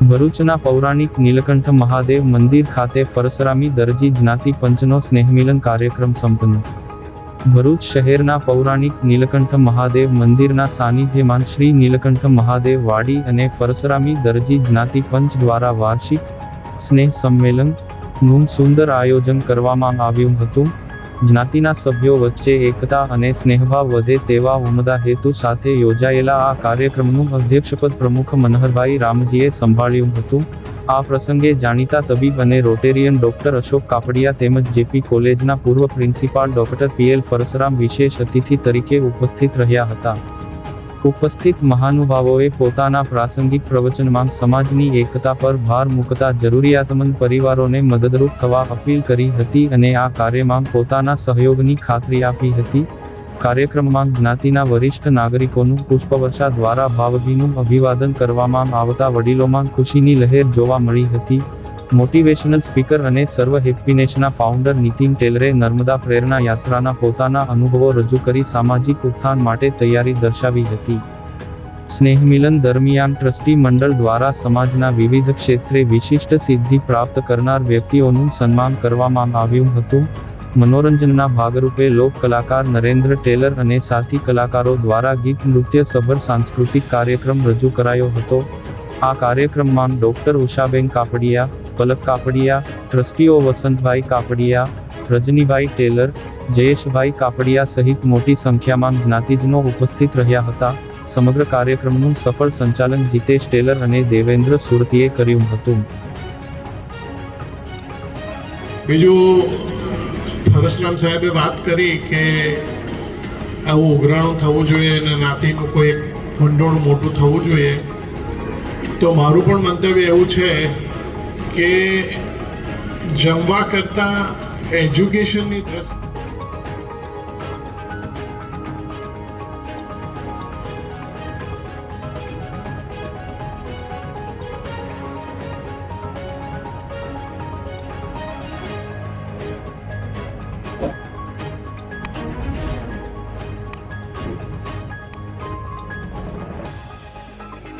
ભરૂચના પૌરાણિક નીલકંઠ મહાદેવ મંદિર ખાતે પરસરામી દરજી જ્ઞાતિ પંચનો સ્નેહમિલન કાર્યક્રમ સંપન્ન. ભરૂચ શહેરના પૌરાણિક નીલકંઠ મહાદેવ મંદિરના સાનિધ્યમાન શ્રી નીલકંઠ મહાદેવ વાડી અને પરસરામી દરજી જ્ઞાતિ પંચ દ્વારા વાર્ષિક સ્નેહ સંમેલનનું સુંદર આયોજન કરવામાં આવ્યું હતું. જ્ઞાતિના સભ્યો વચ્ચે એકતા અને સ્નેહભાવ વધે તેવા ઉમદા હેતુ સાથે યોજાયેલા આ કાર્યક્રમનું અધ્યક્ષપદ પ્રમુખ મનહરભાઈ રામજીએ સંભાળ્યું હતું. આ પ્રસંગે જાણીતા તબીબ અને રોટેરિયન ડોક્ટર અશોક કાપડિયા તેમજ જેપી કોલેજના પૂર્વ પ્રિન્સિપાલ ડોક્ટર પીએલ પરસરામ વિશેષ અતિથિ તરીકે ઉપસ્થિત રહ્યા હતા. ઉપસ્થિત મહાનુભાવોએ પોતાના પ્રાસંગિક પ્રવચનમાં સમાજની એકતા પર ભાર મૂકતા જરૂરિયાતમંદ પરિવારોને મદદરૂપ થવા અપીલ કરી હતી અને આ કાર્યમાં પોતાના સહયોગની ખાતરી આપી હતી. કાર્યક્રમમાં જ્ઞાતિના વરિષ્ઠ નાગરિકોનું પુષ્પવર્ષા દ્વારા ભાવભીનું અભિવાદન કરવામાં આવતા વડીલોમાં ખુશીની લહેર જોવા મળી હતી. મોટિવેશનલ સ્પીકર અને સર્વ હેપીનેશના ફાઉન્ડર નીતિન ટેલરે નર્મદા પ્રેરણા યાત્રાના પોતાના અનુભવો રજૂ કરી સામાજિક ઉત્થાન માટે તૈયારી દર્શાવી હતી. સ્નેહમિલન દરમિયાન ટ્રસ્ટી મંડળ દ્વારા સમાજના વિવિધ ક્ષેત્રે વિશિષ્ટ સિદ્ધિ પ્રાપ્ત કરનાર વ્યક્તિઓનું સન્માન કરવામાં આવ્યું હતું. મનોરંજનના ભાગરૂપે લોક કલાકાર નરેન્દ્ર ટેલર અને સાથી કલાકારો દ્વારા ગીત નૃત્ય સભર સાંસ્કૃતિક કાર્યક્રમ રજૂ કરાયો હતો. આ કાર્યક્રમમાં ડોક્ટર ઉષાબેન કાપડિયા પલક કાપડિયા, ટ્રસ્ટીઓ વસંતભાઈ કાપડિયા, રજનીભાઈ ટેલર, જયેશભાઈ કાપડિયા સહિત મોટી સંખ્યામાં જ્ઞાતિજનો ઉપસ્થિત રહ્યા હતા. સમગ્ર કાર્યક્રમનું સફળ સંચાલન જીતેશ ટેલર અને દેવેન્દ્ર સુરતીએ કર્યું હતું. બીજું સાહેબે વાત કરી કે આવું ઉઘરાણું થવું જોઈએ અને નાતીનું કોઈ ભંડોળ મોટું થવું જોઈએ. તો મારું પણ મંતવ્ય એવું છે કે જમવા કરતાં એજ્યુકેશનની દ્રષ્ટિ